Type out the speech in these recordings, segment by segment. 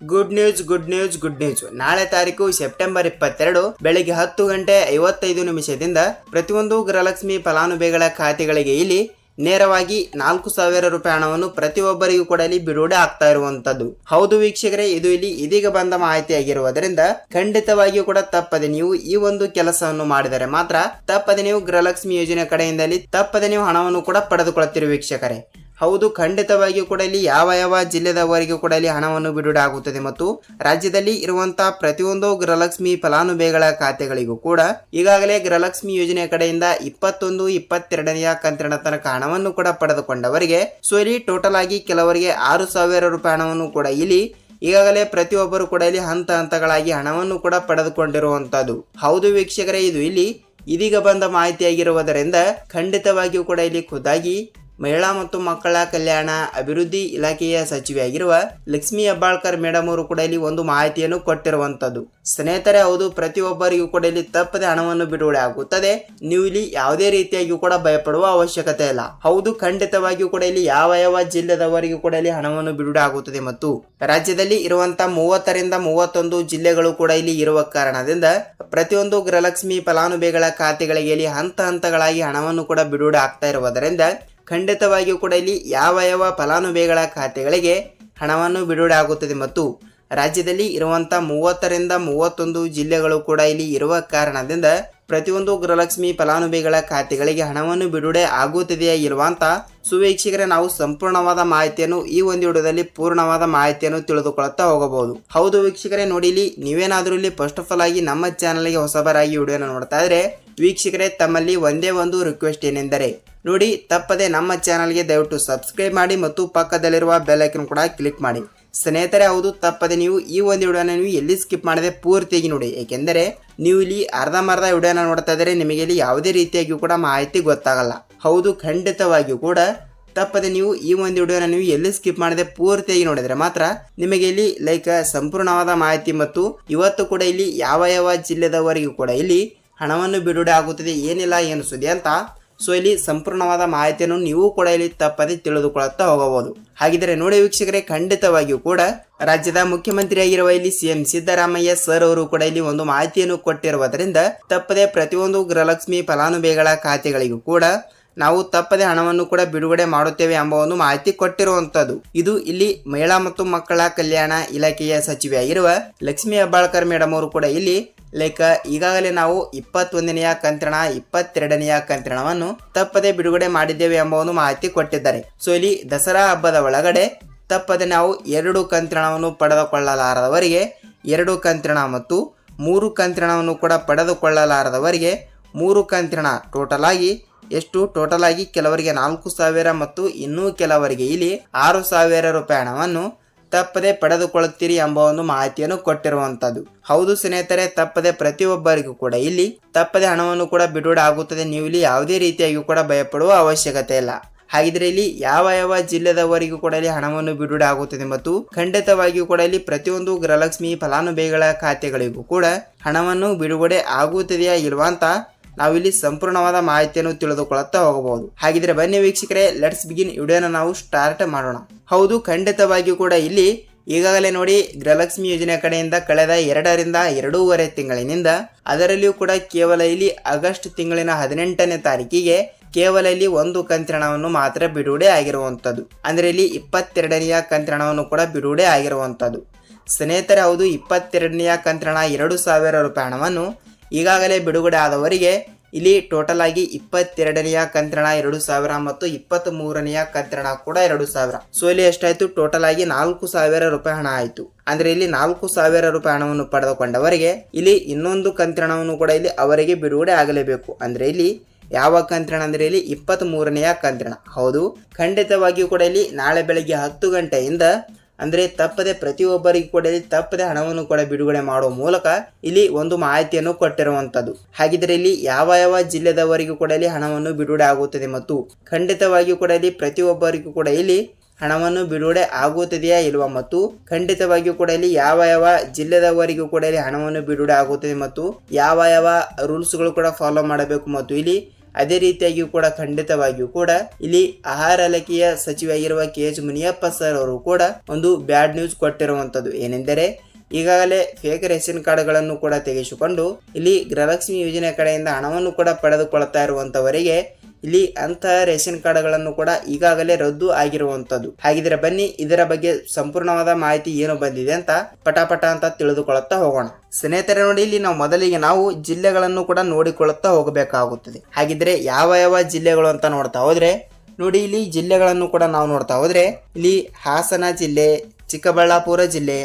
Good news good news good news ನಾಳೆ ತಾರೀಕು September ಇಪ್ಪತ್ತೆರಡು ಬೆಳಿಗ್ಗೆ ಹತ್ತು ಗಂಟೆ ಐವತ್ತೈದು ನಿಮಿಷದಿಂದ ಪ್ರತಿಯೊಂದು ಗೃಹಲಕ್ಷ್ಮಿ ಫಲಾನುಭವಿಗಳ ಖಾತೆಗಳಿಗೆ ಇಲ್ಲಿ ನೇರವಾಗಿ ನಾಲ್ಕು ಸಾವಿರ ರೂಪಾಯಿ ಹಣವನ್ನು ಪ್ರತಿಯೊಬ್ಬರಿಗೂ ಕೂಡ ಇಲ್ಲಿ ಬಿಡುಗಡೆ ಆಗ್ತಾ ಇರುವಂತದ್ದು. ಹೌದು ವೀಕ್ಷಕರೇ, ಇದು ಇಲ್ಲಿ ಇದೀಗ ಬಂದ ಮಾಹಿತಿಯಾಗಿರುವುದರಿಂದ ಖಂಡಿತವಾಗಿಯೂ ಕೂಡ ತಪ್ಪದೆ ನೀವು ಈ ಒಂದು ಕೆಲಸವನ್ನು ಮಾಡಿದರೆ ಮಾತ್ರ ತಪ್ಪದೆ ನೀವು ಗೃಹಲಕ್ಷ್ಮಿ ಯೋಜನೆ ಕಡೆಯಿಂದಲೇ ತಪ್ಪದೆ ನೀವು ಹಣವನ್ನು ಕೂಡ ಪಡೆದುಕೊಳ್ಳುತ್ತಿರುವ ವೀಕ್ಷಕರೇ. ಹೌದು, ಖಂಡಿತವಾಗಿಯೂ ಕೂಡ ಇಲ್ಲಿ ಯಾವ ಯಾವ ಜಿಲ್ಲೆದವರೆಗೂ ಕೂಡ ಇಲ್ಲಿ ಹಣವನ್ನು ಬಿಡುಗಡೆ ಆಗುತ್ತದೆ ಮತ್ತು ರಾಜ್ಯದಲ್ಲಿ ಇರುವಂತಹ ಪ್ರತಿಯೊಂದು ಗೃಹಲಕ್ಷ್ಮಿ ಫಲಾನುಭವಿಗಳ ಖಾತೆಗಳಿಗೂ ಕೂಡ ಈಗಾಗಲೇ ಗೃಹಲಕ್ಷ್ಮಿ ಯೋಜನೆ ಕಡೆಯಿಂದ ಇಪ್ಪತ್ತೊಂದು, ಇಪ್ಪತ್ತೆರಡನೆಯ ಕಂತಿನ ತನಕ ಹಣವನ್ನು ಕೂಡ ಪಡೆದುಕೊಂಡವರಿಗೆ ಸೊ ಇಲ್ಲಿ ಟೋಟಲ್ ಆಗಿ ಕೆಲವರಿಗೆ ಆರು ಸಾವಿರ ರೂಪಾಯಿ ಹಣವನ್ನು ಕೂಡ ಇಲ್ಲಿ ಈಗಾಗಲೇ ಪ್ರತಿಯೊಬ್ಬರು ಕೂಡ ಇಲ್ಲಿ ಹಂತ ಹಂತಗಳಾಗಿ ಹಣವನ್ನು ಕೂಡ ಪಡೆದುಕೊಂಡಿರುವಂತದ್ದು ಹೌದು ವೀಕ್ಷಕರೇ, ಇದು ಇಲ್ಲಿ ಇದೀಗ ಬಂದ ಮಾಹಿತಿಯಾಗಿರುವುದರಿಂದ ಖಂಡಿತವಾಗಿಯೂ ಕೂಡ ಇಲ್ಲಿ ಖುದ್ದಾಗಿ ಮಹಿಳಾ ಮತ್ತು ಮಕ್ಕಳ ಕಲ್ಯಾಣ ಅಭಿವೃದ್ಧಿ ಇಲಾಖೆಯ ಸಚಿವೆಯಾಗಿರುವ ಲಕ್ಷ್ಮಿ ಹೆಬ್ಬಾಳ್ಕರ್ ಮೇಡಮ್ ಅವರು ಕೂಡ ಇಲ್ಲಿ ಒಂದು ಮಾಹಿತಿಯನ್ನು ಕೊಟ್ಟಿರುವಂತದ್ದು ಸ್ನೇಹಿತರೆ, ಹೌದು, ಪ್ರತಿಯೊಬ್ಬರಿಗೂ ಕೂಡ ಇಲ್ಲಿ ತಪ್ಪದೆ ಹಣವನ್ನು ಬಿಡುಗಡೆ ಆಗುತ್ತದೆ. ನೀವು ಇಲ್ಲಿ ಯಾವುದೇ ರೀತಿಯಾಗಿಯೂ ಕೂಡ ಭಯಪಡುವ ಅವಶ್ಯಕತೆ ಇಲ್ಲ. ಹೌದು, ಖಂಡಿತವಾಗಿಯೂ ಕೂಡ ಇಲ್ಲಿ ಯಾವ ಯಾವ ಜಿಲ್ಲೆದವರಿಗೂ ಕೂಡ ಇಲ್ಲಿ ಹಣವನ್ನು ಬಿಡುಗಡೆ ಆಗುತ್ತದೆ ಮತ್ತು ರಾಜ್ಯದಲ್ಲಿ ಇರುವಂತಹ ಮೂವತ್ತರಿಂದ ಮೂವತ್ತೊಂದು ಜಿಲ್ಲೆಗಳು ಕೂಡ ಇಲ್ಲಿ ಇರುವ ಕಾರಣದಿಂದ ಪ್ರತಿಯೊಂದು ಗೃಹಲಕ್ಷ್ಮಿ ಫಲಾನುಭವಿಗಳ ಖಾತೆಗಳಿಗೆ ಇಲ್ಲಿ ಹಂತ ಹಂತಗಳಾಗಿ ಹಣವನ್ನು ಕೂಡ ಬಿಡುಗಡೆ ಆಗ್ತಾ ಇರುವುದರಿಂದ ಖಂಡಿತವಾಗಿಯೂ ಕೂಡ ಇಲ್ಲಿ ಯಾವ ಯಾವ ಫಲಾನುಭವಿಗಳ ಖಾತೆಗಳಿಗೆ ಹಣವನ್ನು ಬಿಡುಗಡೆ ಆಗುತ್ತದೆ ಮತ್ತು ರಾಜ್ಯದಲ್ಲಿ ಇರುವಂಥ ಮೂವತ್ತರಿಂದ ಮೂವತ್ತೊಂದು ಜಿಲ್ಲೆಗಳು ಕೂಡ ಇಲ್ಲಿ ಇರುವ ಕಾರಣದಿಂದ ಪ್ರತಿಯೊಂದು ಗೃಹಲಕ್ಷ್ಮಿ ಫಲಾನುಭವಿಗಳ ಖಾತೆಗಳಿಗೆ ಹಣವನ್ನು ಬಿಡುಗಡೆ ಆಗುತ್ತಿದೆಯೇ ಅಂತ ಸುವೀಕ್ಷಕರೇ ನಾವು ಸಂಪೂರ್ಣವಾದ ಮಾಹಿತಿಯನ್ನು ಈ ಒಂದು ವಿಡಿಯೋದಲ್ಲಿ ಪೂರ್ಣವಾದ ಮಾಹಿತಿಯನ್ನು ತಿಳಿದುಕೊಳ್ಳುತ್ತಾ ಹೋಗಬಹುದು. ಹೌದು ವೀಕ್ಷಕರೇ, ನೋಡಿ ಇಲ್ಲಿ ನೀವೇನಾದರೂ ಇಲ್ಲಿ ಫಸ್ಟ್ ಆಫ್ ಆಲ್ ಆಗಿ ನಮ್ಮ ಚಾನಲ್ಗೆ ಹೊಸಬರಾಗಿ ವಿಡಿಯೋನ ನೋಡ್ತಾ ಇದ್ರೆ ವೀಕ್ಷಕರೇ, ತಮ್ಮಲ್ಲಿ ಒಂದೇ ಒಂದು ರಿಕ್ವೆಸ್ಟ್ ಏನೆಂದರೆ, ನೋಡಿ, ತಪ್ಪದೆ ನಮ್ಮ ಚಾನಲ್ಗೆ ದಯವಿಟ್ಟು ಸಬ್ಸ್ಕ್ರೈಬ್ ಮಾಡಿ ಮತ್ತು ಪಕ್ಕದಲ್ಲಿರುವ ಬೆಲ್ ಐಕನ್ ಕೂಡ ಕ್ಲಿಕ್ ಮಾಡಿ. ಸ್ನೇಹಿತರೆ, ಹೌದು, ತಪ್ಪದೆ ನೀವು ಈ ಒಂದು ವಿಡಿಯೋನ ನೀವು ಎಲ್ಲಿ ಸ್ಕಿಪ್ ಮಾಡದೆ ಪೂರ್ತಿಯಾಗಿ ನೋಡಿ. ಏಕೆಂದರೆ, ನೀವು ಇಲ್ಲಿ ಅರ್ಧಂಬರ್ಧ ವಿಡಿಯೋನ ನೋಡ್ತಾ ಇದ್ದರೆ ನಿಮಗೆ ಇಲ್ಲಿ ಯಾವುದೇ ರೀತಿಯಾಗಿಯೂ ಕೂಡ ಮಾಹಿತಿ ಗೊತ್ತಾಗಲ್ಲ. ಹೌದು, ಖಂಡಿತವಾಗಿಯೂ ಕೂಡ ತಪ್ಪದೆ ನೀವು ಈ ಒಂದು ವಿಡಿಯೋನ ನೀವು ಎಲ್ಲಿ ಸ್ಕಿಪ್ ಮಾಡದೆ ಪೂರ್ತಿಯಾಗಿ ನೋಡಿದರೆ ಮಾತ್ರ ನಿಮಗೆ ಇಲ್ಲಿ ಲೈಕ್ ಸಂಪೂರ್ಣವಾದ ಮಾಹಿತಿ ಮತ್ತು ಇವತ್ತು ಕೂಡ ಇಲ್ಲಿ ಯಾವ ಯಾವ ಜಿಲ್ಲೆದವರೆಗೂ ಕೂಡ ಇಲ್ಲಿ ಹಣವನ್ನು ಬಿಡುಗಡೆ ಆಗುತ್ತದೆ, ಏನಿಲ್ಲ, ಏನು ಸುದ್ದಿ ಅಂತ? ಸೊ, ಇಲ್ಲಿ ಸಂಪೂರ್ಣವಾದ ಮಾಹಿತಿಯನ್ನು ನೀವು ಕೂಡ ಇಲ್ಲಿ ತಪ್ಪದೆ ತಿಳಿದುಕೊಳ್ಳುತ್ತಾ ಹೋಗಬಹುದು. ಹಾಗಿದ್ರೆ ನೋಡಿ ವೀಕ್ಷಕರೇ, ಖಂಡಿತವಾಗಿಯೂ ಕೂಡ ರಾಜ್ಯದ ಮುಖ್ಯಮಂತ್ರಿಯಾಗಿರುವ ಇಲ್ಲಿ ಸಿಎಂ ಸಿದ್ದರಾಮಯ್ಯ ಸರ್ ಅವರು ಕೂಡ ಇಲ್ಲಿ ಒಂದು ಮಾಹಿತಿಯನ್ನು ಕೊಟ್ಟಿರುವುದರಿಂದ ತಪ್ಪದೆ ಪ್ರತಿಯೊಂದು ಗೃಹಲಕ್ಷ್ಮಿ ಫಲಾನುಭವಿಗಳ ಖಾತೆಗಳಿಗೂ ಕೂಡ ನಾವು ತಪ್ಪದೆ ಹಣವನ್ನು ಕೂಡ ಬಿಡುಗಡೆ ಮಾಡುತ್ತೇವೆ ಎಂಬ ಒಂದು ಮಾಹಿತಿ ಕೊಟ್ಟಿರುವಂತದ್ದು ಇದು ಇಲ್ಲಿ ಮಹಿಳಾ ಮತ್ತು ಮಕ್ಕಳ ಕಲ್ಯಾಣ ಇಲಾಖೆಯ ಸಚಿವೆಯಾಗಿರುವ ಲಕ್ಷ್ಮಿ ಹೆಬ್ಬಾಳ್ಕರ್ ಮೇಡಮ್ ಅವರು ಕೂಡ ಇಲ್ಲಿ ಲೈಕ್ ಈಗಾಗಲೇ ನಾವು ಇಪ್ಪತ್ತೊಂದನೆಯ ಕಂತ್ರಣ, ಇಪ್ಪತ್ತೆರಡನೆಯ ಕಂತ್ರಣವನ್ನು ತಪ್ಪದೆ ಬಿಡುಗಡೆ ಮಾಡಿದ್ದೇವೆ ಎಂಬ ಒಂದು ಮಾಹಿತಿ ಕೊಟ್ಟಿದ್ದಾರೆ. ಸೊ, ಇಲ್ಲಿ ದಸರಾ ಹಬ್ಬದ ಒಳಗಡೆ ತಪ್ಪದೆ ನಾವು ಎರಡು ಕಂತ್ರಣವನ್ನು ಪಡೆದುಕೊಳ್ಳಲಾರದವರಿಗೆ, ಎರಡು ಕಂತ್ರಣ ಮತ್ತು ಮೂರು ಕಂತ್ರಣವನ್ನು ಕೂಡ ಪಡೆದುಕೊಳ್ಳಲಾರದವರಿಗೆ ಮೂರು ಕಂತ್ರಣ ಟೋಟಲ್ ಆಗಿ, ಎಷ್ಟು ಟೋಟಲ್ ಆಗಿ ಕೆಲವರಿಗೆ ನಾಲ್ಕು ಸಾವಿರ ಮತ್ತು ಇನ್ನೂ ಕೆಲವರಿಗೆ ಇಲ್ಲಿ ಆರು ಸಾವಿರ ರೂಪಾಯಿ ಹಣವನ್ನು ತಪ್ಪದೆ ಪಡೆದುಕೊಳ್ಳುತ್ತೀರಿ ಎಂಬ ಒಂದು ಮಾಹಿತಿಯನ್ನು ಕೊಟ್ಟಿರುವಂತದ್ದು ಹೌದು ಸ್ನೇಹಿತರೆ, ತಪ್ಪದೆ ಪ್ರತಿಯೊಬ್ಬರಿಗೂ ಕೂಡ ಇಲ್ಲಿ ತಪ್ಪದೆ ಹಣವನ್ನು ಕೂಡ ಬಿಡುಗಡೆ ಆಗುತ್ತದೆ. ನೀವು ಇಲ್ಲಿ ಯಾವುದೇ ರೀತಿಯಾಗಿಯೂ ಕೂಡ ಭಯಪಡುವ ಅವಶ್ಯಕತೆ ಇಲ್ಲ. ಹಾಗಿದ್ರೆ ಇಲ್ಲಿ ಯಾವ ಯಾವ ಜಿಲ್ಲೆದವರಿಗೂ ಕೂಡ ಇಲ್ಲಿ ಹಣವನ್ನು ಬಿಡುಗಡೆ ಆಗುತ್ತದೆ ಮತ್ತು ಖಂಡಿತವಾಗಿಯೂ ಕೂಡ ಇಲ್ಲಿ ಪ್ರತಿಯೊಂದು ಗೃಹಲಕ್ಷ್ಮಿ ಫಲಾನುಭವಿಗಳ ಖಾತೆಗಳಿಗೂ ಕೂಡ ಹಣವನ್ನು ಬಿಡುಗಡೆ ಆಗುತ್ತದೆಯಾ ಇಲ್ವಾ ಅಂತ ನಾವಿಲ್ಲಿ ಸಂಪೂರ್ಣವಾದ ಮಾಹಿತಿಯನ್ನು ತಿಳಿದುಕೊಳ್ಳುತ್ತಾ ಹೋಗಬಹುದು. ಹಾಗಿದ್ರೆ ಬನ್ನಿ ವೀಕ್ಷಕರೇ ಲೆಟ್ಸ್ ಬಿಗಿನ್ ವಿಡಿಯೋನ ನಾವು ಸ್ಟಾರ್ಟ್ ಮಾಡೋಣ. ಹೌದು, ಖಂಡಿತವಾಗಿಯೂ ಕೂಡ ಇಲ್ಲಿ ಈಗಾಗಲೇ ನೋಡಿ ಗೃಹಲಕ್ಷ್ಮಿ ಯೋಜನೆ ಕಡೆಯಿಂದ ಕಳೆದ ಎರಡರಿಂದ ಎರಡೂವರೆ ತಿಂಗಳಿನಿಂದ ಅದರಲ್ಲಿಯೂ ಕೂಡ ಕೇವಲ ಇಲ್ಲಿ ಆಗಸ್ಟ್ ತಿಂಗಳಿನ ಹದಿನೆಂಟನೇ ತಾರೀಕಿಗೆ ಕೇವಲ ಇಲ್ಲಿ ಒಂದು ಕಂತ್ರಣವನ್ನು ಮಾತ್ರ ಬಿಡುಗಡೆ ಆಗಿರುವಂಥದ್ದು. ಅಂದ್ರೆ ಇಲ್ಲಿ ಇಪ್ಪತ್ತೆರಡನೆಯ ಕಂತ್ರಣವನ್ನು ಕೂಡ ಬಿಡುಗಡೆ ಆಗಿರುವಂಥದ್ದು. ಸ್ನೇಹಿತರೆ, ಹೌದು, ಇಪ್ಪತ್ತೆರಡನೆಯ ಕಂತ್ರಣ ಎರಡು ಸಾವಿರ ರೂಪಾಯಿ ಹಣವನ್ನು ಈಗಾಗಲೇ ಬಿಡುಗಡೆ ಆದವರಿಗೆ ಇಲ್ಲಿ ಟೋಟಲ್ ಆಗಿ ಇಪ್ಪತ್ತೆರಡನೆಯ ಕಂತ್ರಣ, ಎರಡು ಸಾವಿರ ಮತ್ತು ಇಪ್ಪತ್ತ್ ಮೂರನೆಯ ಕಂತ್ರಣ ಕೂಡ ಎರಡು ಸಾವಿರ. ಸೊ ಇಲ್ಲಿ ಎಷ್ಟಾಯ್ತು? ಟೋಟಲ್ ಆಗಿ ನಾಲ್ಕು ಸಾವಿರ ರೂಪಾಯಿ ಹಣ ಆಯಿತು. ಅಂದ್ರೆ ಇಲ್ಲಿ ನಾಲ್ಕು ಸಾವಿರ ರೂಪಾಯಿ ಹಣವನ್ನು ಪಡೆದುಕೊಂಡವರಿಗೆ ಇಲ್ಲಿ ಇನ್ನೊಂದು ಕಂತ್ರಣವನ್ನು ಕೂಡ ಇಲ್ಲಿ ಅವರಿಗೆ ಬಿಡುಗಡೆ ಆಗಲೇಬೇಕು. ಅಂದ್ರೆ ಇಲ್ಲಿ ಯಾವ ಕಂತ್ರಣ? ಅಂದ್ರೆ ಇಲ್ಲಿ ಇಪ್ಪತ್ತ್ ಮೂರನೆಯ ಕಂತ್ರಣ. ಹೌದು. ಖಂಡಿತವಾಗಿಯೂ ಕೂಡ ಇಲ್ಲಿ ನಾಳೆ ಬೆಳಗ್ಗೆ ಹತ್ತು ಗಂಟೆಯಿಂದ ಅಂದ್ರೆ ತಪ್ಪದೆ ಪ್ರತಿಯೊಬ್ಬರಿಗೂ ಕೂಡ ಇಲ್ಲಿ ತಪ್ಪದೆ ಹಣವನ್ನು ಕೂಡ ಬಿಡುಗಡೆ ಮಾಡುವ ಮೂಲಕ ಇಲ್ಲಿ ಒಂದು ಮಾಹಿತಿಯನ್ನು ಕೊಟ್ಟಿರುವಂಥದ್ದು ಹಾಗಿದ್ರೆ ಇಲ್ಲಿ ಯಾವ ಯಾವ ಜಿಲ್ಲೆದವರಿಗೂ ಕೂಡ ಇಲ್ಲಿ ಹಣವನ್ನು ಬಿಡುಗಡೆ ಆಗುತ್ತದೆ ಮತ್ತು ಖಂಡಿತವಾಗಿಯೂ ಕೂಡ ಇಲ್ಲಿ ಪ್ರತಿಯೊಬ್ಬರಿಗೂ ಕೂಡ ಇಲ್ಲಿ ಹಣವನ್ನು ಬಿಡುಗಡೆ ಆಗುತ್ತದೆಯಾ ಇಲ್ವಾ ಮತ್ತು ಖಂಡಿತವಾಗಿಯೂ ಕೂಡ ಇಲ್ಲಿ ಯಾವ ಯಾವ ಜಿಲ್ಲೆದವರಿಗೂ ಕೂಡ ಇಲ್ಲಿ ಹಣವನ್ನು ಬಿಡುಗಡೆ ಆಗುತ್ತದೆ ಮತ್ತು ಯಾವ ಯಾವ ರೂಲ್ಸ್ಗಳು ಕೂಡ ಫಾಲೋ ಮಾಡಬೇಕು ಮತ್ತು ಇಲ್ಲಿ ಅದೇ ರೀತಿಯಾಗಿಯೂ ಕೂಡ, ಖಂಡಿತವಾಗಿಯೂ ಕೂಡ, ಇಲ್ಲಿ ಆಹಾರ ಇಲಾಖೆಯ ಸಚಿವರಾಗಿರುವ ಕೆ ಎಚ್ ಮುನಿಯಪ್ಪ ಸರ್ ಅವರು ಕೂಡ ಒಂದು ಬ್ಯಾಡ್ ನ್ಯೂಸ್ ಕೊಟ್ಟಿರುವಂತದ್ದು ಏನೆಂದರೆ, ಈಗಾಗಲೇ ಫೇಕ್ ರೇಷನ್ ಕಾರ್ಡ್ಗಳನ್ನು ಕೂಡ ತೆಗೆಸಿಕೊಂಡು, ಇಲ್ಲಿ ಗೃಹಲಕ್ಷ್ಮಿ ಯೋಜನೆ ಕಡೆಯಿಂದ ಹಣವನ್ನು ಕೂಡ ಪಡೆದುಕೊಳ್ತಾ ಇರುವಂತವರಿಗೆ ಇಲ್ಲಿ ಅಂತಹ ರೇಷನ್ ಕಾರ್ಡ್ಗಳನ್ನು ಕೂಡ ಈಗಾಗಲೇ ರದ್ದು ಆಗಿರುವಂತದ್ದು. ಹಾಗಿದ್ರೆ ಬನ್ನಿ, ಇದರ ಬಗ್ಗೆ ಸಂಪೂರ್ಣವಾದ ಮಾಹಿತಿ ಏನು ಬಂದಿದೆ ಅಂತ ಪಟಾಪಟ ಅಂತ ತಿಳಿದುಕೊಳ್ಳುತ್ತಾ ಹೋಗೋಣ. ಸ್ನೇಹಿತರೆ ನೋಡಿ, ಇಲ್ಲಿ ನಾವು ಮೊದಲಿಗೆ ನಾವು ಜಿಲ್ಲೆಗಳನ್ನು ಕೂಡ ನೋಡಿಕೊಳ್ಳುತ್ತಾ ಹೋಗಬೇಕಾಗುತ್ತದೆ. ಹಾಗಿದ್ರೆ ಯಾವ ಯಾವ ಜಿಲ್ಲೆಗಳು ಅಂತ ನೋಡ್ತಾ ಹೋದ್ರೆ, ನೋಡಿ ಇಲ್ಲಿ ಜಿಲ್ಲೆಗಳನ್ನು ಕೂಡ ನಾವು ನೋಡ್ತಾ ಹೋದ್ರೆ, ಇಲ್ಲಿ ಹಾಸನ ಜಿಲ್ಲೆ, ಚಿಕ್ಕಬಳ್ಳಾಪುರ ಜಿಲ್ಲೆ,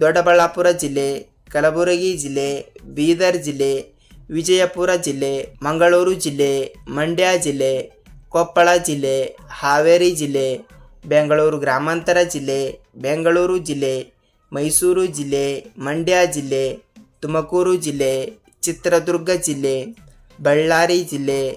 ದೊಡ್ಡಬಳ್ಳಾಪುರ ಜಿಲ್ಲೆ, ಕಲಬುರಗಿ ಜಿಲ್ಲೆ, ಬೀದರ್ ಜಿಲ್ಲೆ ವಿಜಯಪುರ ಜಿಲ್ಲೆ, ಮಂಗಳೂರು ಜಿಲ್ಲೆ, ಮಂಡ್ಯ ಜಿಲ್ಲೆ, ಕೊಪ್ಪಳ ಜಿಲ್ಲೆ, ಹಾವೇರಿ ಜಿಲ್ಲೆ, ಬೆಂಗಳೂರು ಗ್ರಾಮಾಂತರ ಜಿಲ್ಲೆ, ಬೆಂಗಳೂರು ಜಿಲ್ಲೆ, ಮೈಸೂರು ಜಿಲ್ಲೆ, ಮಂಡ್ಯ ಜಿಲ್ಲೆ, ತುಮಕೂರು ಜಿಲ್ಲೆ, ಚಿತ್ರದುರ್ಗ ಜಿಲ್ಲೆ, ಬಳ್ಳಾರಿ ಜಿಲ್ಲೆ,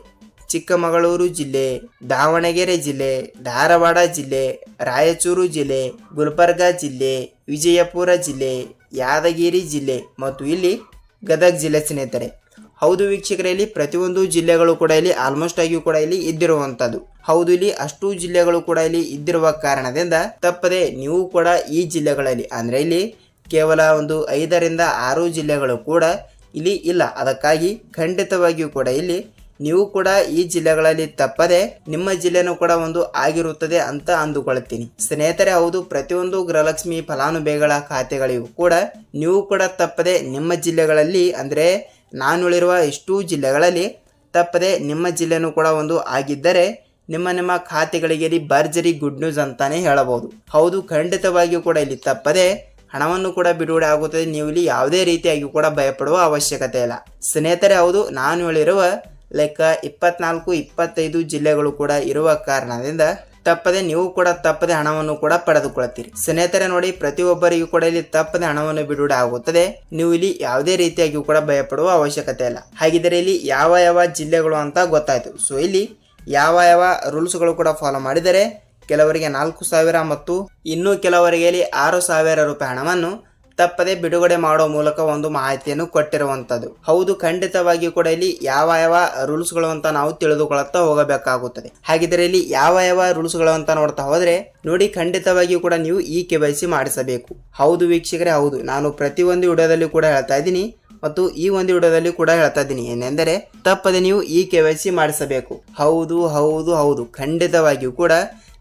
ಚಿಕ್ಕಮಗಳೂರು ಜಿಲ್ಲೆ, ದಾವಣಗೆರೆ ಜಿಲ್ಲೆ, ಧಾರವಾಡ ಜಿಲ್ಲೆ, ರಾಯಚೂರು ಜಿಲ್ಲೆ, ಗುಲ್ಬರ್ಗ ಜಿಲ್ಲೆ, ವಿಜಯಪುರ ಜಿಲ್ಲೆ, ಯಾದಗಿರಿ ಜಿಲ್ಲೆ. ಮತ್ತು ಇಲ್ಲಿ ಗದಗ ಜಿಲ್ಲೆ ಸ್ನೇಹಿತರೆ. ಹೌದು ವೀಕ್ಷಕರೇ, ಇಲ್ಲಿ ಪ್ರತಿಯೊಂದು ಜಿಲ್ಲೆಗಳು ಕೂಡ ಇಲ್ಲಿ ಆಲ್ಮೋಸ್ಟ್ ಆಗಿಯೂ ಕೂಡ ಇಲ್ಲಿ ಇದ್ದಿರುವಂತದ್ದು. ಹೌದು, ಇಲ್ಲಿ ಅಷ್ಟು ಜಿಲ್ಲೆಗಳು ಕೂಡ ಇಲ್ಲಿ ಇದ್ದಿರುವ ಕಾರಣದಿಂದ ತಪ್ಪದೆ ನೀವು ಕೂಡ ಈ ಜಿಲ್ಲೆಗಳಲ್ಲಿ, ಅಂದ್ರೆ ಇಲ್ಲಿ ಕೇವಲ ಒಂದು ಐದರಿಂದ ಆರು ಜಿಲ್ಲೆಗಳು ಕೂಡ ಇಲ್ಲಿ ಇಲ್ಲ. ಅದಕ್ಕಾಗಿ ಖಂಡಿತವಾಗಿಯೂ ಕೂಡ ಇಲ್ಲಿ ನೀವು ಕೂಡ ಈ ಜಿಲ್ಲೆಗಳಲ್ಲಿ ತಪ್ಪದೆ ನಿಮ್ಮ ಜಿಲ್ಲೆನೂ ಕೂಡ ಒಂದು ಆಗಿರುತ್ತದೆ ಅಂತ ಅಂದುಕೊಳ್ಳುತ್ತೀನಿ ಸ್ನೇಹಿತರೆ, ಹೌದು, ಪ್ರತಿಯೊಂದು ಗೃಹಲಕ್ಷ್ಮಿ ಫಲಾನುಭವಿಗಳ ಖಾತೆಗಳಿಗೂ ಕೂಡ ನೀವು ಕೂಡ ತಪ್ಪದೆ ನಿಮ್ಮ ಜಿಲ್ಲೆಗಳಲ್ಲಿ, ಅಂದ್ರೆ ನಾನುಳಿರುವ ಇಷ್ಟೂ ಜಿಲ್ಲೆಗಳಲ್ಲಿ ತಪ್ಪದೆ ನಿಮ್ಮ ಜಿಲ್ಲೆನೂ ಕೂಡ ಒಂದು ಆಗಿದ್ದರೆ ನಿಮ್ಮ ನಿಮ್ಮ ಖಾತೆಗಳಿಗೆ ಇಲ್ಲಿ ಭರ್ಜರಿ ಗುಡ್ ನ್ಯೂಸ್ ಅಂತಾನೆ ಹೇಳಬಹುದು. ಹೌದು, ಖಂಡಿತವಾಗಿಯೂ ಕೂಡ ಇಲ್ಲಿ ತಪ್ಪದೆ ಹಣವನ್ನು ಕೂಡ ಬಿಡುಗಡೆ ಆಗುತ್ತದೆ. ನೀವು ಇಲ್ಲಿ ಯಾವುದೇ ರೀತಿಯಾಗಿ ಕೂಡ ಭಯಪಡುವ ಅವಶ್ಯಕತೆ ಇಲ್ಲ. ಸ್ನೇಹಿತರೆ, ಹೌದು ನಾನು ಹೇಳಿರುವ ಲೈಕ್ ಇಪ್ಪತ್ನಾಲ್ಕು, ಇಪ್ಪತ್ತೈದು ಜಿಲ್ಲೆಗಳು ಕೂಡ ಇರುವ ಕಾರಣದಿಂದ ತಪ್ಪದೆ ನೀವು ಕೂಡ ತಪ್ಪದೆ ಹಣವನ್ನು ಕೂಡ ಪಡೆದುಕೊಳ್ಳುತ್ತೀರಿ. ಸ್ನೇಹಿತರೆ ನೋಡಿ, ಪ್ರತಿಯೊಬ್ಬರಿಗೂ ಕೂಡ ಇಲ್ಲಿ ತಪ್ಪದೆ ಹಣವನ್ನು ಬಿಡುಗಡೆ ಆಗುತ್ತದೆ. ನೀವು ಇಲ್ಲಿ ಯಾವುದೇ ರೀತಿಯಾಗಿ ಕೂಡ ಭಯಪಡುವ ಅವಶ್ಯಕತೆ ಇಲ್ಲ. ಹಾಗಿದ್ರೆ ಇಲ್ಲಿ ಯಾವ ಯಾವ ಜಿಲ್ಲೆಗಳು ಅಂತ ಗೊತ್ತಾಯಿತು. ಸೊ ಇಲ್ಲಿ ಯಾವ ಯಾವ ರೂಲ್ಸ್ಗಳು ಕೂಡ ಫಾಲೋ ಮಾಡಿದರೆ, ಕೆಲವರಿಗೆ ನಾಲ್ಕು ಸಾವಿರ ಮತ್ತು ಇನ್ನೂ ಕೆಲವರಿಗೆ ಇಲ್ಲಿ ಆರು ಸಾವಿರ ರೂಪಾಯಿ ಹಣವನ್ನು ತಪ್ಪದೆ ಬಿಡುಗಡೆ ಮಾಡೋ ಮೂಲಕ ಒಂದು ಮಾಹಿತಿಯನ್ನು ಕೊಟ್ಟಿರುವಂತದ್ದು. ಹೌದು ಖಂಡಿತವಾಗಿಯೂ ಕೂಡ ಇಲ್ಲಿ ಯಾವ ಯಾವ ರೂಲ್ಸ್ಗಳು ಅಂತ ನಾವು ತಿಳಿದುಕೊಳ್ಳುತ್ತಾ ಹೋಗಬೇಕಾಗುತ್ತದೆ. ಹಾಗಿದ್ರೆ ಇಲ್ಲಿ ಯಾವ ಯಾವ ರೂಲ್ಸ್ಗಳು ಅಂತ ನೋಡ್ತಾ ಹೋದ್ರೆ, ನೋಡಿ ಖಂಡಿತವಾಗಿಯೂ ಕೂಡ ನೀವು ಈ ಕೆ ವೈ ಸಿ ಮಾಡಿಸಬೇಕು. ಹೌದು ವೀಕ್ಷಕರೇ, ಹೌದು. ನಾನು ಪ್ರತಿಯೊಂದು ವಿಡಿಯೋದಲ್ಲಿ ಕೂಡ ಹೇಳ್ತಾ ಇದ್ದೀನಿ ಮತ್ತು ಈ ಒಂದು ವಿಡಿಯೋದಲ್ಲಿ ಕೂಡ ಹೇಳ್ತಾ ಇದ್ದೀನಿ. ಏನೆಂದರೆ, ತಪ್ಪದೆ ನೀವು ಈ ಕೆ ವೈ ಸಿ ಮಾಡಿಸಬೇಕು. ಹೌದು ಹೌದು ಹೌದು. ಖಂಡಿತವಾಗಿಯೂ ಕೂಡ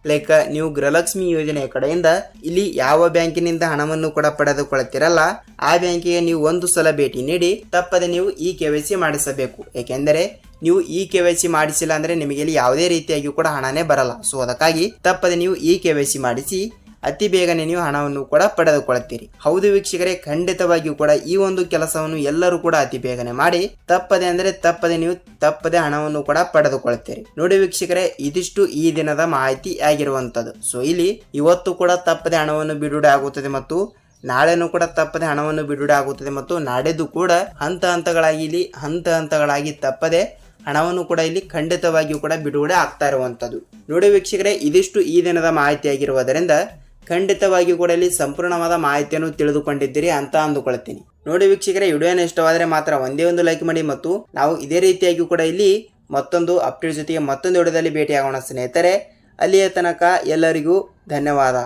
ಲೈಕ್ ನೀವು ಗೃಹಲಕ್ಷ್ಮಿ ಯೋಜನೆಯ ಕಡೆಯಿಂದ ಇಲ್ಲಿ ಯಾವ ಬ್ಯಾಂಕಿನಿಂದ ಹಣವನ್ನು ಕೂಡ ಪಡೆದುಕೊಳ್ಳುತ್ತಿರಲ್ಲ, ಆ ಬ್ಯಾಂಕಿಗೆ ನೀವು ಒಂದು ಸಲ ಭೇಟಿ ನೀಡಿ, ತಪ್ಪದೆ ನೀವು ಇ ಕೆ ವೈ ಸಿ ಮಾಡಿಸಬೇಕು. ಏಕೆಂದರೆ ನೀವು ಇ ಕೆ ವೈ ಸಿ ಮಾಡಿಸಿಲ್ಲ ಅಂದ್ರೆ ನಿಮಗೆ ಇಲ್ಲಿ ಯಾವುದೇ ರೀತಿಯಾಗಿ ಕೂಡ ಹಣನೇ ಬರಲ್ಲ. ಸೊ ಅದಕ್ಕಾಗಿ ತಪ್ಪದೆ ನೀವು ಇ ಕೆ ವೈ ಸಿ ಮಾಡಿಸಿ ಅತಿ ಬೇಗನೆ ನೀವು ಹಣವನ್ನು ಕೂಡ ಪಡೆದುಕೊಳ್ಳುತ್ತೀರಿ. ಹೌದು ವೀಕ್ಷಕರೇ, ಖಂಡಿತವಾಗಿಯೂ ಕೂಡ ಈ ಒಂದು ಕೆಲಸವನ್ನು ಎಲ್ಲರೂ ಕೂಡ ಅತಿ ಬೇಗನೆ ಮಾಡಿ, ತಪ್ಪದೆ ಅಂದರೆ ತಪ್ಪದೆ ನೀವು ತಪ್ಪದೆ ಹಣವನ್ನು ಕೂಡ ಪಡೆದುಕೊಳ್ಳುತ್ತೀರಿ. ನೋಡಿ ವೀಕ್ಷಕರೇ, ಇದಿಷ್ಟು ಈ ದಿನದ ಮಾಹಿತಿ ಆಗಿರುವಂತದ್ದು ಸೊ ಇಲ್ಲಿ ಇವತ್ತು ಕೂಡ ತಪ್ಪದೆ ಹಣವನ್ನು ಬಿಡುಗಡೆ ಆಗುತ್ತದೆ ಮತ್ತು ನಾಳೆನೂ ಕೂಡ ತಪ್ಪದೆ ಹಣವನ್ನು ಬಿಡುಗಡೆ ಆಗುತ್ತದೆ ಮತ್ತು ನಾಡಿದ್ದು ಕೂಡ ಹಂತ ಹಂತಗಳಾಗಿ ಇಲ್ಲಿ ಹಂತ ಹಂತಗಳಾಗಿ ತಪ್ಪದೆ ಹಣವನ್ನು ಕೂಡ ಇಲ್ಲಿ ಖಂಡಿತವಾಗಿಯೂ ಕೂಡ ಬಿಡುಗಡೆ ಆಗ್ತಾ ಇರುವಂಥದ್ದು. ನೋಡಿ ವೀಕ್ಷಕರೇ, ಇದಿಷ್ಟು ಈ ದಿನದ ಮಾಹಿತಿ ಆಗಿರುವುದರಿಂದ ಖಂಡಿತವಾಗಿಯೂ ಕೂಡ ಇಲ್ಲಿ ಸಂಪೂರ್ಣವಾದ ಮಾಹಿತಿಯನ್ನು ತಿಳಿದುಕೊಂಡಿದ್ದೀರಿ ಅಂತ ಅಂದುಕೊಳ್ತೀನಿ. ನೋಡಿ ವೀಕ್ಷಕರೇ ವಿಡಿಯೋನ ಇಷ್ಟವಾದರೆ ಮಾತ್ರ ಒಂದೇ ಒಂದು ಲೈಕ್ ಮಾಡಿ ಮತ್ತು ನಾವು ಇದೇ ರೀತಿಯಾಗಿ ಕೂಡ ಇಲ್ಲಿ ಮತ್ತೊಂದು ಅಪ್ಡೇಟ್ ಜೊತೆಗೆ ಮತ್ತೊಂದು ವಿಡಿಯೋದಲ್ಲಿ ಭೇಟಿಯಾಗೋಣ ಸ್ನೇಹಿತರೆ. ಅಲ್ಲಿಯ ತನಕ ಎಲ್ಲರಿಗೂ ಧನ್ಯವಾದ.